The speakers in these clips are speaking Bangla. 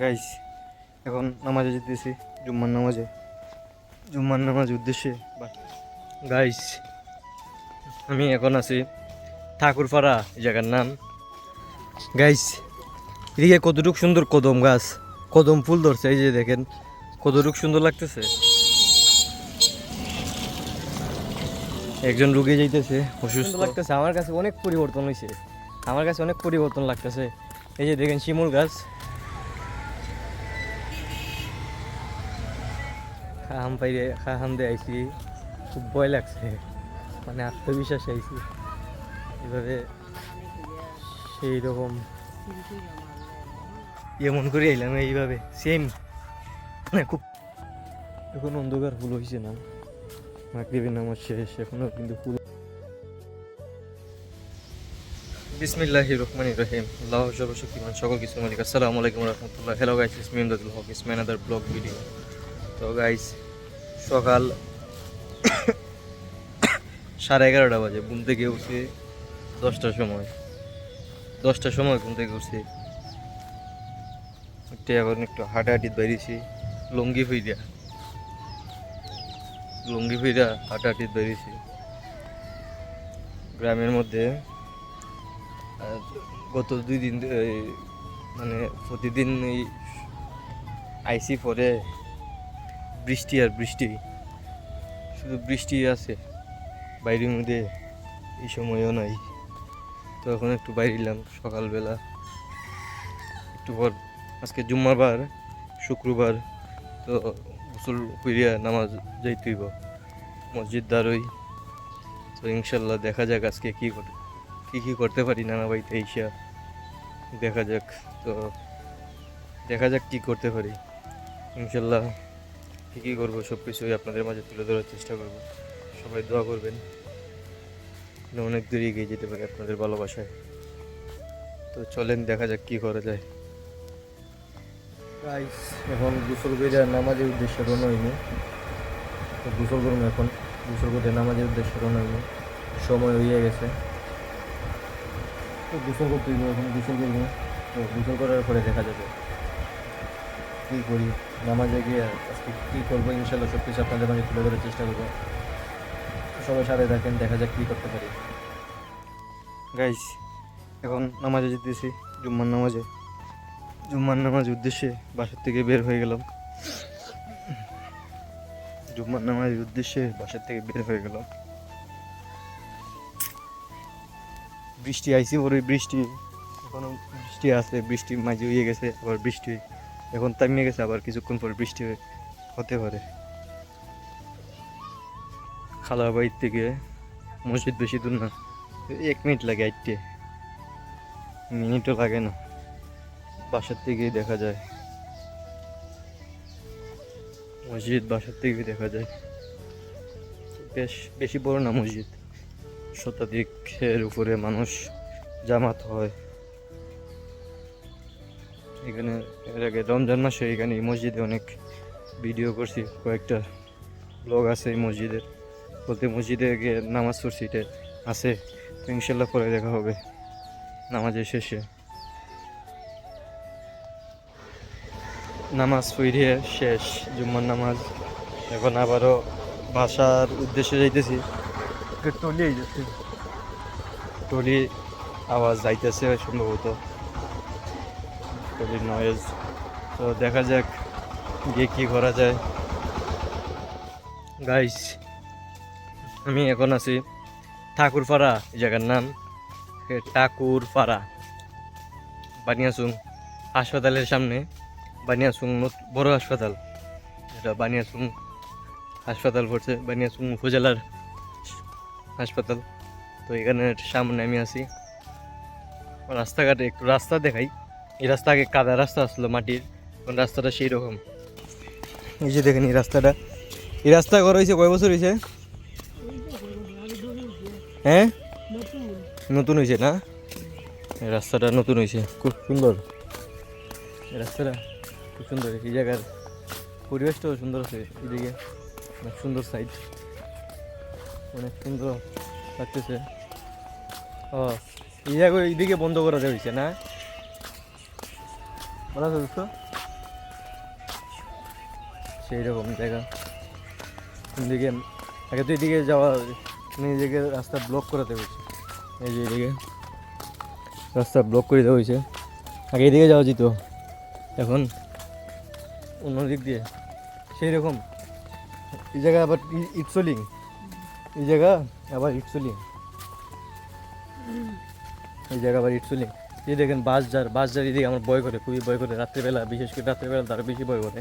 গাইস এখন নামাজে যেতেছি, জুম্মার নামাজে। জুম্মার নামাজ উদ্দেশ্যে গাইস আমি এখন আছি ঠাকুরপাড়া, এই জায়গার নাম। গাইস এদিকে কতটুক সুন্দর কদম গাছ, কদম ফুল ধরছে, এই যে দেখেন, কতটুক সুন্দর লাগতেছে। একজন রুগী যাইতেছে, অসুস্থ। লাগতেছে, আমার কাছে অনেক পরিবর্তন হয়েছে আমার কাছে অনেক পরিবর্তন লাগতেছে। এই যে দেখেন শিমুল গাছ খাহাম পাইরে খাহাম দিয়ে আইসি খুব ভয় লাগছে। মানে আত্মবিশ্বাস আইসি এভাবে সেই রকম এমন করে এলাম এইভাবে সেম মানে খুব এখন অন্ধকার, ফুল হয়েছে না। মাগরিবের নামাজ শেষ, এখনও কিন্তু ফুল। বিসমিল্লাহ রহমান রহিম। আল্লাহ সর্বশক্তিমান সকল কিছু মালিক। আসসালামু আলাইকুম রহমতুল্লাহ। Hello guys it's me Imdadul Haque it's me another blog video তো গাইস সকাল সাড়ে এগারোটা বাজে, ঘুম থেকে উঠছি দশটার সময়। দশটার সময় ঘুম থেকে উঠছি। একটু এখন একটু হাঁটাহাঁটি বেরিয়েছি লুঙ্গি ফিরিয়া লুঙ্গি ফিরা হাঁটাহাঁটি বেরিয়েছি গ্রামের মধ্যে গত দুই দিন মানে প্রতিদিন এই আইসি পরে বৃষ্টি আর বৃষ্টি। শুধু বৃষ্টি আছে, বাইরের মধ্যে এই সময়ও নাই। তো এখন একটু বাইরে এলাম সকালবেলা। একটু পর আজকে জুম্মাবার, শুক্রবার, তো গোসল করিয়া নামাজ যাইতে হইব। মসজিদ দ্বারই তো ইনশাল্লাহ দেখা যাক আজকে কী কী কী করতে পারি নানা বাড়িতে এইসা দেখা যাক, তো দেখা যাক কী করতে পারি। ইনশাল্লাহ কী কী করব সব কিছুই আপনাদের মাঝে তুলে ধরার চেষ্টা করব। সবাই দোয়া করবেন অনেক দূর এগিয়ে যেতে পারে আপনাদের ভালোবাসায়। তো চলেন, দেখা যাক কী করা যায়। গাইস এখন গোসল করে নামাজের উদ্দেশ্যে রওনা হইনি। তো গোসল করুন এখন। গোসল করে নামাজের উদ্দেশ্যে রওনা হইনি। সময় হয়ে গেছে। তো গোসল করতে এখন গোসল করব। তো গোসল করার পরে দেখা যাবে কী করি। নামাজে গিয়ে আজকে কী করব? ইনশাল্লাহ সব কিছু আপনাদের মাঝে তুলে ধরার চেষ্টা করব। সবাই সাথে থাকেন, দেখা যাক কী করতে পারি। গাইস এখন নামাজে যেতেছি, জুম্মার নামাজে। জুম্মার নামাজ উদ্দেশ্যে বাসার থেকে বের হয়ে গেলাম। জুম্মার নামাজের উদ্দেশ্যে বাসার থেকে বের হয়ে গেলাম। বৃষ্টি আইসি পরে বৃষ্টি, এখনও বৃষ্টি আছে বৃষ্টি মাঝে হয়ে গেছে, আবার বৃষ্টি। এখন থামিয়ে গেছে, আবার কিছুক্ষণ পরে বৃষ্টি হতে পারে। খালা বাড়ির থেকে মসজিদ বেশি দূর না। এক মিনিট লাগে আইটে। মিনিটও লাগে না। বাসার থেকেই দেখা যায়। মসজিদ বাসার থেকেই দেখা যায়। বেশ, বেশি বড় না মসজিদ। শতাধিকের উপরে মানুষ জামাত হয়। এখানে এর আগে রমজান মাসে এখানে এই মসজিদে অনেক ভিডিও করছি কয়েকটা ব্লগ আছে এই মসজিদের বলতে মসজিদে গিয়ে নামাজ পড়ছি এটা আছে তো ইনশাল্লাহ পরে দেখা হবে নামাজের শেষে। নামাজ পড়িয়ে শেষ জুম্মার নামাজ। এখন আবারও বাসার উদ্দেশ্যে যাইতেছি। টলি যাচ্ছে। টলি আওয়াজ যাইতেছে সম্ভবত। টলির নয়েজ তো দেখা যাক গিয়ে কী করা যায়। গাইস আমি এখন আছি ঠাকুরপাড়া, এই জায়গার নাম। ঠাকুরপাড়া বানিয়াসুং হাসপাতালের সামনে। বানিয়াসুং বড় হাসপাতাল। এটা বানিয়াসুং হাসপাতাল পড়ছে বানিয়াসুং উপজেলার হাসপাতাল। তো এখানের সামনে আমি আছি। রাস্তাঘাটে একটু রাস্তা দেখাই। এই রাস্তা আগে কাদা রাস্তা আসলো মাটির এখন রাস্তাটা সেই রকম এই যে দেখেন এই রাস্তাটা। এই রাস্তা করা হয়েছে কয় বছর হয়েছে হ্যাঁ? নতুন হয়েছে না? এই রাস্তাটা নতুন হয়েছে খুব সুন্দর। এই রাস্তাটা খুব সুন্দর। এই জায়গার পরিবেশটাও সুন্দর আছে এদিকে। অনেক সুন্দর সাইড অনেক সুন্দর লাগতেছে। ও, এই জায়গা এইদিকে বন্ধ করা হয়েছে না? বলা তো? সেই রকম জায়গা। এদিকে, আগে তো এদিকে যাওয়া নিজেকে রাস্তা ব্লক করাতে হয়েছে। এই যে এদিকে, রাস্তা ব্লক করে দেওয়া হয়েছে। আগে এদিকে যাওয়া যেত। এখন অন্য দিক দিয়ে। সেই রকম এই জায়গা আবার ইটসলিং। এই জায়গা আবার ইটসলিং। এই জায়গা আবার ইটসলিং। এই দেখেন বাস যার বাস যার এদিকে আমার ভয় করে, খুবই ভয় করে, রাত্রেবেলা, বিশেষ করে রাত্রিবেলা তারা বেশি ভয় করে।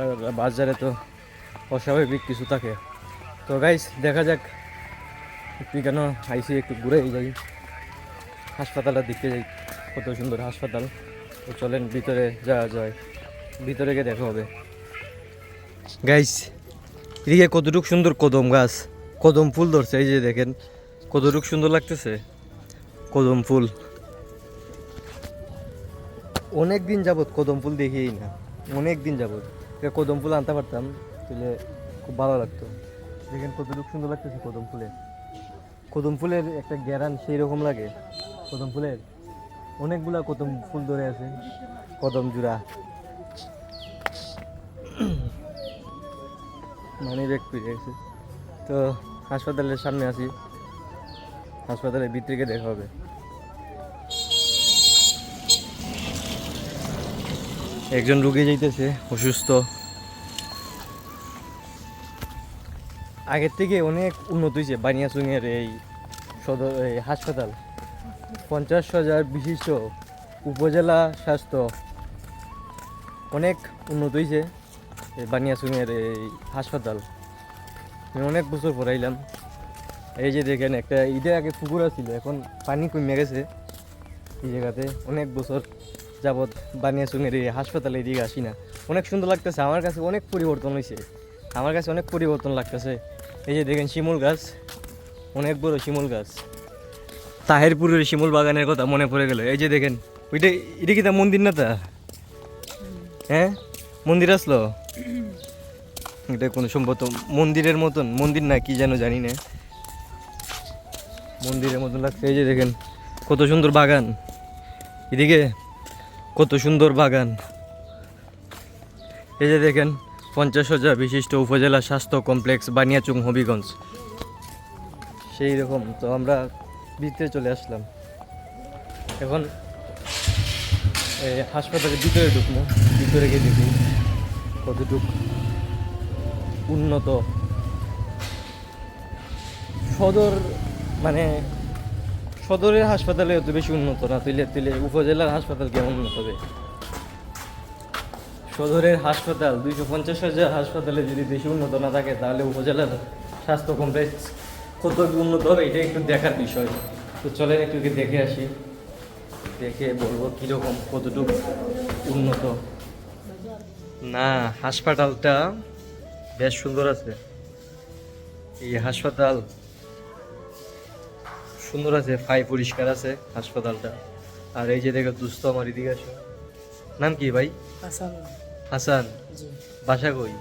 আর বাস যারে তো অস্বাভাবিক কিছু থাকে। তো গাইস দেখা যাক একটু কেন আইসি, একটু ঘুরে যাই। হাসপাতালটা দেখতে যাই, কত সুন্দর হাসপাতাল। তো চলেন ভিতরে যাওয়া যায়। ভিতরে গিয়ে দেখা হবে। গাইস এদিকে কতটুক সুন্দর কদম গাছ। কদম ফুল ধরছে, এই যে দেখেন, কতটুক সুন্দর লাগতেছে। কদম ফুল। অনেক দিন যাবত কদম ফুল দেখিই না। অনেক দিন এটা কদম ফুল আনতে পারতাম, তাহলে খুব ভালো লাগতো। দেখেন কতটুক সুন্দর লাগতেছে কদম ফুলে কদম ফুলের একটা গ্যারান সেই রকম লাগে। কদম ফুলের অনেকগুলা কদম ফুল ধরে আছে। কদম জোড়া। মানি ব্যাগ পেয়ে গেছে। তো হাসপাতালের সামনে আছি। হাসপাতালের ভিতরে দেখা হবে। একজন রুগী যাইতেছে, অসুস্থ। আগের থেকে অনেক উন্নত হয়েছে বানিয়াচুঙের এই সদর, এই হাসপাতাল। পঞ্চাশ হাজার বিশিষ্ট উপজেলা স্বাস্থ্য অনেক উন্নত হয়েছে এই বানিয়াচুঙের এই হাসপাতাল। আমি অনেক বছর পড়াইলাম এই যে দেখেন, একটা ঈদের আগে পুকুর ছিল এখন পানি কমে গেছে। এই জায়গাতে অনেক বছর যাবৎ বানিয়াচুঙের এই হাসপাতালে এদিকে আসি না। অনেক সুন্দর লাগতেছে, আমার কাছে অনেক পরিবর্তন হয়েছে আমার কাছে অনেক পরিবর্তন লাগতেছে। এই যে দেখেন শিমুল গাছ, অনেক বড় শিমুল গাছ। তাহেরপুরের শিমুল বাগানের কথা মনে পড়ে গেল। এই যে দেখেন, ওইটা, এটা কি তা মন্দির না তা? হ্যাঁ? মন্দির আসলো? এটা কোনো সম্ভবত মন্দিরের মতন, মন্দির না কি যেন জানি না। মন্দিরের মতন লাগছে। এই যে দেখেন, কত সুন্দর বাগান। এদিকে কত সুন্দর বাগান। এই যে দেখেন, পঞ্চাশ হাজার বিশিষ্ট উপজেলা স্বাস্থ্য কমপ্লেক্স বানিয়াচুং হবিগঞ্জ। সেই রকম তো আমরা ভিতরে চলে আসলাম। এখন হাসপাতালের ভিতরে ঢুকবো, ভিতরে গিয়ে দেখি কতটুক উন্নত সদর মানে সদরের হাসপাতালে অত বেশি উন্নত না তুলে তুলে উপজেলার হাসপাতাল কেমন উন্নত হবে? সদরের হাসপাতাল, দুইশো পঞ্চাশ হাজার হাসপাতালে যদি বেশি উন্নত না থাকে, তাহলে উপজেলার স্বাস্থ্য কমপ্লেক্স কত উন্নত হবে, এটা একটু দেখার বিষয়। তো চলেন একটু দেখে আসি। দেখে বলব কীরকম, কতটুকু উন্নত। না, হাসপাতালটা বেশ সুন্দর আছে। এই হাসপাতাল সুন্দর আছে ফাই পরিষ্কার আছে হাসপাতালটা। আর এই যে দেখো দুস্থ আমার এদিকে আসো। নাম কি ভাই? হাসান। হাসান? বাসা কই?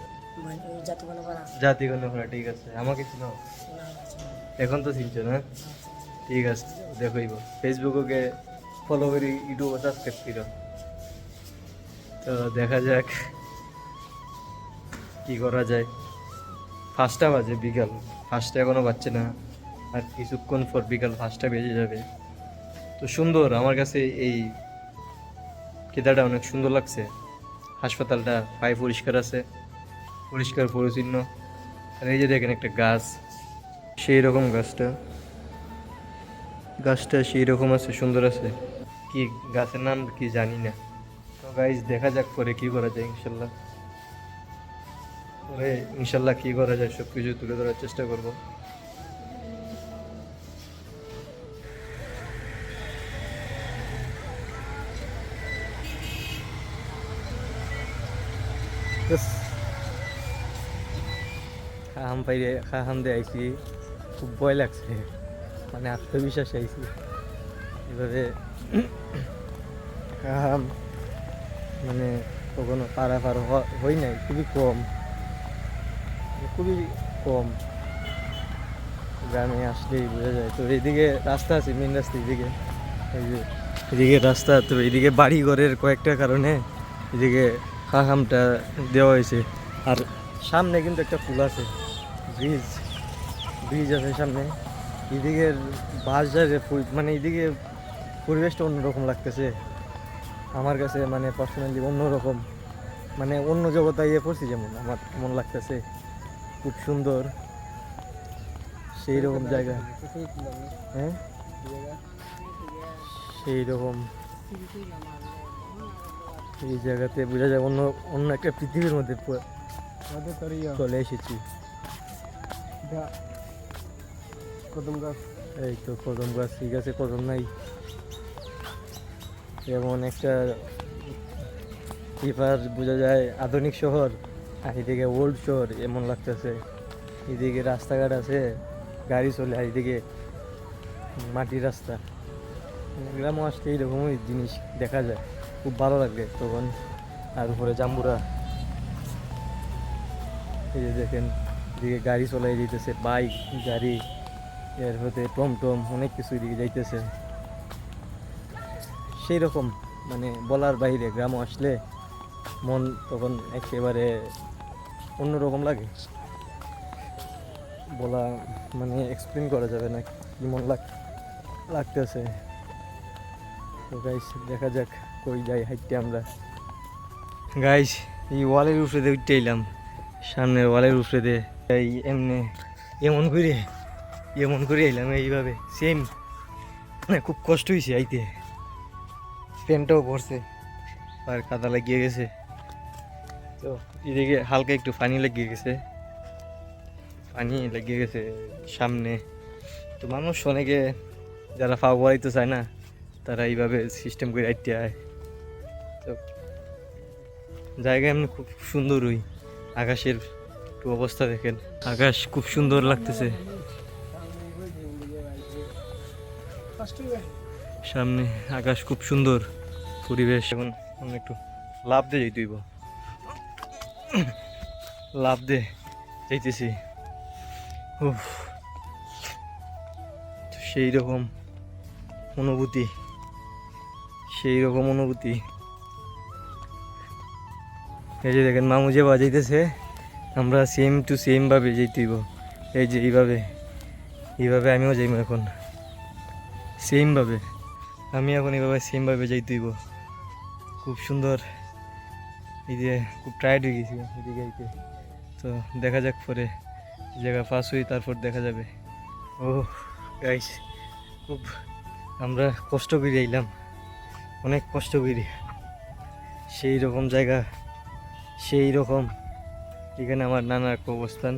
জাতি কন্যা ঠিক আছে। আমাকে চিনো? এখন তো চিনছো না? ঠিক আছে দেখইব ফেসবুকে ফলো করি ইউটিউবে সাবস্ক্রাইব করো। তো দেখা যাক কি করা যায়। ফার্স্টটা বাজে বিকাল। ফার্স্টটা এখনও বাজছে না। আর কিছুক্ষণ পর বিকাল ফার্স্টটা বেজে যাবে। তো সুন্দর, আমার কাছে এই কেদারটা অনেক সুন্দর লাগছে। হাসপাতালটা পায়ে পরিষ্কার আছে, পরিষ্কার পরিচ্ছন্ন। আর এই যে দেখেন একটা গাছ, সেই রকম গাছটা। গাছটা সেই রকম আছে, সুন্দর আছে। কি গাছের নাম কি জানি না। তো গাইজ দেখা যাক পরে কি করা যায়, ইনশাল্লাহ। পরে ইনশাল্লাহ কি করা যায় সব কিছু তুলে ধরার চেষ্টা করব। খাহাম পাইরে খাহাম দিয়ে আইছি। খুব ভয় লাগছে। মানে আত্মবিশ্বাস আইছি। এভাবে খাহাম মানে কখনো পারা পার হই নাই, খুবই কম। খুবই কম। গ্রামে আসলেই বোঝা যায়। তো এইদিকে রাস্তা আছে মেন রাস্তা এদিকে। এই যে, এদিকে রাস্তা, তো এদিকে বাড়ি ঘরের কয়েকটা কারণে এদিকে কাকামটা দেওয়া হয়েছে। আর সামনে কিন্তু একটা পুল আছে, ব্রিজ। ব্রিজ আছে সামনে। এদিকের বাস যায় মানে এদিকে পরিবেশটা অন্যরকম লাগতেছে। আমার কাছে মানে পার্সোনালি অন্যরকম। মানে অন্য জগতে ইয়ে পড়ছি যেমন, আমার মন লাগতেছে। খুব সুন্দর। সেই রকম জায়গা। হ্যাঁ? সেই রকম এই জায়গাতে বোঝা যায় অন্য অন্য একটা পৃথিবীর মধ্যে চলে এসেছি। কদম গাছ। এই তো কদম গাছ ঠিক আছে কদম নাই। যেমন একটা এবার বোঝা যায় আধুনিক শহর আর এদিকে ওল্ড শহর এমন লাগতেছে। এদিকে রাস্তাঘাট আছে গাড়ি চলে আর এদিকে মাটির রাস্তা। গ্রামে আসলে এইরকমই জিনিস দেখা যায়। খুব ভালো লাগে তখন। আর উপরে জাম্বুরা। এই যে দেখেন, এদিকে গাড়ি চলাই যেতেছে বাইক, গাড়ি, এর হতে টমটম অনেক কিছু এদিকে যাইতেছে। সেই রকম মানে বলার বাইরে গ্রামে আসলে মন তখন একেবারে অন্যরকম লাগে। বলা মানে এক্সপ্লেন করা যাবে না, কি মন লাগ, লাগতেছে। তো গাইস দেখা যাক। কই যাই, হাইটে আমরা। গাইস এই ওয়ালের উপরে দিয়ে উঠতে এলাম। সামনের ওয়ালের উপরে দিয়ে এই এমনি, এমন করে এমন করে এলাম এইভাবে সেম মানে খুব কষ্ট হয়েছে আইতে। প্যান্টটাও পড়ছে, আর কাদা লাগিয়ে গেছে। তো এদিকে হালকা একটু পানি লাগিয়ে গেছে। পানি লাগিয়ে গেছে সামনে। তো মানুষ অনেকে যারা পা বড়াইতে চায় না, তারা এইভাবে সিস্টেম করে আইতে আয় তো জায়গা এমনি খুব সুন্দর ওই। আকাশের একটু অবস্থা দেখেন। আকাশ খুব সুন্দর লাগতেছে। সামনে আকাশ খুব সুন্দর, পরিবেশ। এখন আমরা একটু লাভ দিয়ে যাইতেইব লাভ দে যাইতেছি। উফ। সেই রকম অনুভূতি। সেই রকম অনুভূতি। এই যে দেখেন, মামু যে বাজাইতেছে, আমরা সেম টু সেম ভাবে যেতেইব এই যে এইভাবে এইভাবে আমিও যাইব এখন। সেমভাবে আমি এখন এইভাবে সেমভাবে যাইতেইব খুব সুন্দর। এই যে খুব টায়ার্ড হয়ে গেছি এদিকে তো দেখা যাক পরে জায়গা পাস হই, তারপর দেখা যাবে। ও গাইস খুব আমরা কষ্ট করে আইলাম। অনেক কষ্ট করি। সেই রকম জায়গা। সেই রকম। এখানে আমার নানা একটা অবস্থান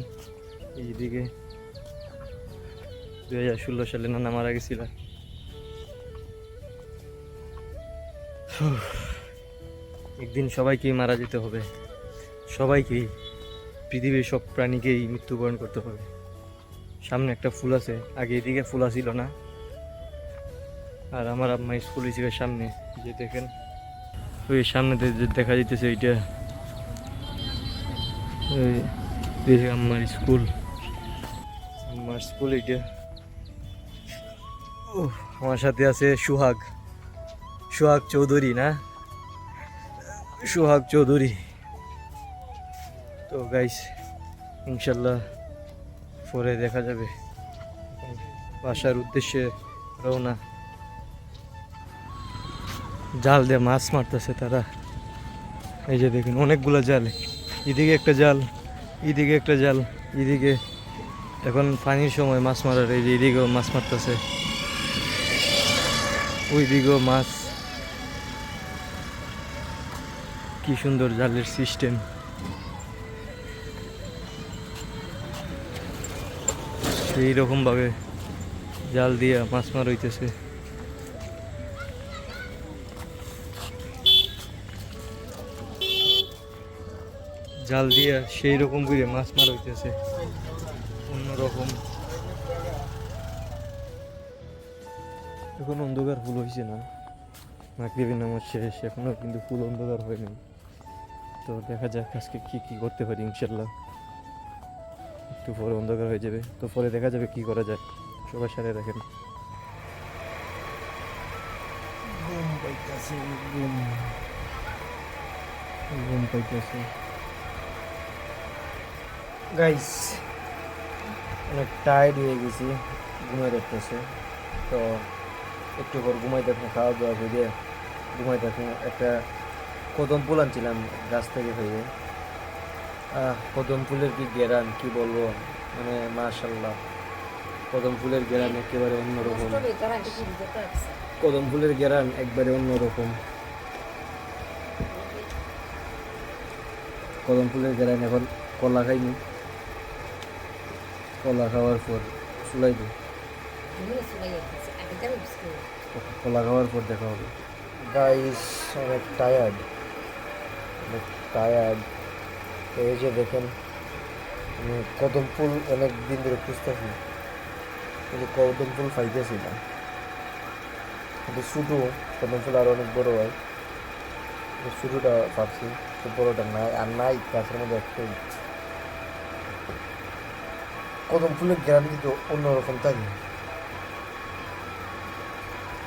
এইদিকে। দু হাজার ষোলো সালে নানা মারা গেছিল। একদিন সবাইকেই মারা যেতে হবে। সবাইকেই, পৃথিবীর সব প্রাণীকেই মৃত্যুবরণ করতে হবে। সামনে একটা ফুল আছে, আগে এদিকে ফুল আসিল না। আর আমার আম্মা স্কুল হিসেবে সামনে, যে দেখেন, ওই সামনে দেখা যাইতেছে ওইটা। ওই আমার স্কুল। আমার স্কুল এইটা ও আমার সাথে আছে সুহাগ। সুহাগ চৌধুরী, না? সুহাগ চৌধুরী। তো গাইস ইনশাল্লাহ পরে দেখা যাবে। বাসার উদ্দেশ্যে রওনা। জাল দিয়ে মাছ মারতেছে তারা। এই যে দেখুন, অনেকগুলো জাল। এদিকে একটা জাল, এদিকে একটা জাল, এদিকে। এখন পানির সময় মাছ মারার, এই যে এদিকেও মাছ মারতেছে। ওই দিকেও মাছ। কি সুন্দর জালের সিস্টেম সেই রকম ভাবে জাল দিয়া মাছ মার জাল দিয়ে সেই রকম করে মাছ মার হইতেছে। অন্যরকম। এখন অন্ধকার ফুল হয়েছে না। মাগরিবের নামাজ শেষ এখনও কিন্তু ফুল অন্ধকার হয়নি তো দেখা যাক আজকে কী কী করতে পারি ইনশাল্লাহ একটু পরে অন্ধকার হয়ে যাবে। তো পরে দেখা যাবে কি করা যায়। সবার সাথে দেখেন। ঘুম পাইতেছে ঘুম পাইতেছে। গাইস অনেক টায়ার্ড হয়ে গেছি, ঘুমাই দেখতেছে। তো একটু পর ঘুমাই দেখো, খাওয়া দাওয়া করে ঘুমাই দেখো। একটা কদম ফুল আনছিলাম গাছ থেকে হয়ে। কদম ফুলের কি গেরান, কি বলব? মানে মাশাল্লাহ কদম ফুলের গেরান একেবারে অন্যরকম। কদম ফুলের গেরান একবারে অন্যরকম। কদম ফুলের গেরান এখন কলা খাইনি। কলা খাওয়ার পর চুলাই দিই। ঘুমিয়ে চলে যাচ্ছে আগে যাবে বিস্কুট কলা খাওয়ার পর দেখা হবে। গাইস অনেক টায়ার্ড অনেক টায়ার্ড এই যে দেখেন আমি কদম ফুল অনেক দিন ধরে খুঁজতেছি কিন্তু কদম ফুল পাইতেছি না। কিন্তু শুধু কদম ফুল আরও অনেক বড় হয়। ছোটোটা পাচ্ছি তো বড়োটা নাই আর নাই গাছের মধ্যে একটাই। কদম ফুলের গ্রাম কিন্তু অন্যরকম থাকে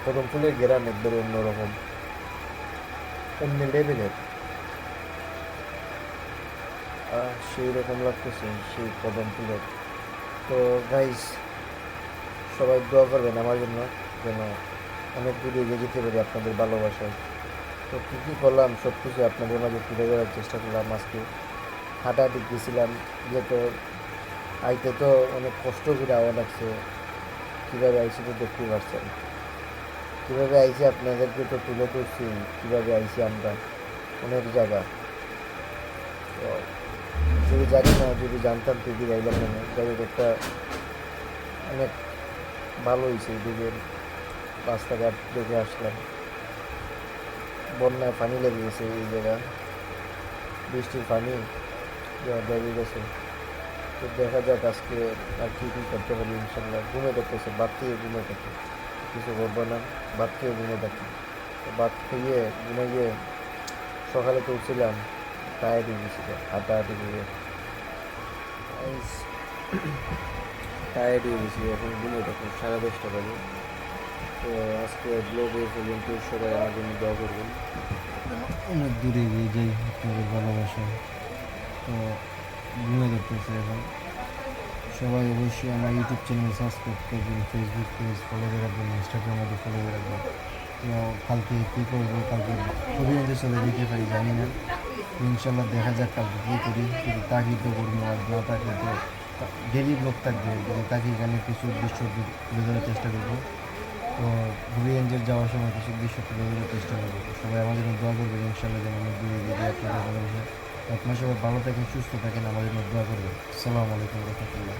কদম ফুলের গ্রাম একবারে অন্যরকম অন্য লেভেলের সেই রকম লাগতেছে সেই কদম ফুলের তো গাইস সবাই দোয়া করবেন আমার জন্য, যেন অনেক দূরে এগিয়ে যেতে পারি আপনাদের ভালোবাসায়। তো কী কী করলাম সব কিছু আপনাদের মাঝে তুলে ধরার চেষ্টা করলাম আজকে। হাঁটাহাঁটি গেছিলাম, যেহেতু আইতে তো অনেক কষ্ট করে আওয়া লাগছে। কীভাবে আইসি তো দেখতেই পারছেন? কীভাবে আইসি আপনাদেরকে তো তুলে ধরছি, কীভাবে আইসি আমরা? অনেক জায়গা। তো যদি জানি না, যদি জানতাম ঠিকই যাইলাম না। যাই একটা অনেক ভালো হয়েছে এদিকে। রাস্তাঘাট দেখে আসলাম। বন্যায় পানি লেগে গেছে এই জায়গা। বৃষ্টির পানি লেগে গেছে। তো দেখা যাক আজকে আর কী কী করতে পারি ইনশাল্লাহ ঘুমে দেখতেছে বাদ থেকে ঘুমে দেখতে কিছু করব না ভাত খেয়ে ঘুমে থাকি। তো ভাত খেয়ে ঘুমাইয়ে সকালে তো উঠছিলাম টায়ার্ড হয়ে গেছিল হাঁটাহাঁটি করে। টায়ার্ড হয়ে গেছি এখন ঘুমে থাকি সাড়ে দশটা বাজে। তো আজকে ব্লগ এই পর্যন্ত সবাই আমার জন্য দোয়া করবেন। অনেক দূরে গিয়ে যাই আপনাদের ভালোবাসায়। তো ঘুমে দেখতেছে এখন। সবাই অবশ্যই আমার ইউটিউব চ্যানেল সাবস্ক্রাইব করবেন ফেসবুক পেজ ফলো করে রাখবেন ইনস্টাগ্রাম আইডি ফলো করে রাখবেন। তো কালকে কী করব, কালকে খুবই মধ্যে চলে যেতে পারি, জানি না। ইনশাল্লাহ দেখা যাক কালকে কী করি। যদি তাকি তো করব আর না তাকে তো ডেলি ব্লগ থাকবে, যদি তাকে এখানে কিছু দৃশ্য তুলে ধরার চেষ্টা করব। তো এনজের যাওয়ার সময় কিছু দৃশ্য তুলে ধরার চেষ্টা করব। সবাই আমাদের দোয়া করবেন ইনশাল্লাহ যেন অনেক দূরে এগিয়ে আপনাদের ভালোবাসা আপনার সবাই ভালো থাকেন সুস্থ থাকেন আমাদের জন্য দোয়া করবেন। আসসালামু আলাইকুম রহমতুল্লাহ।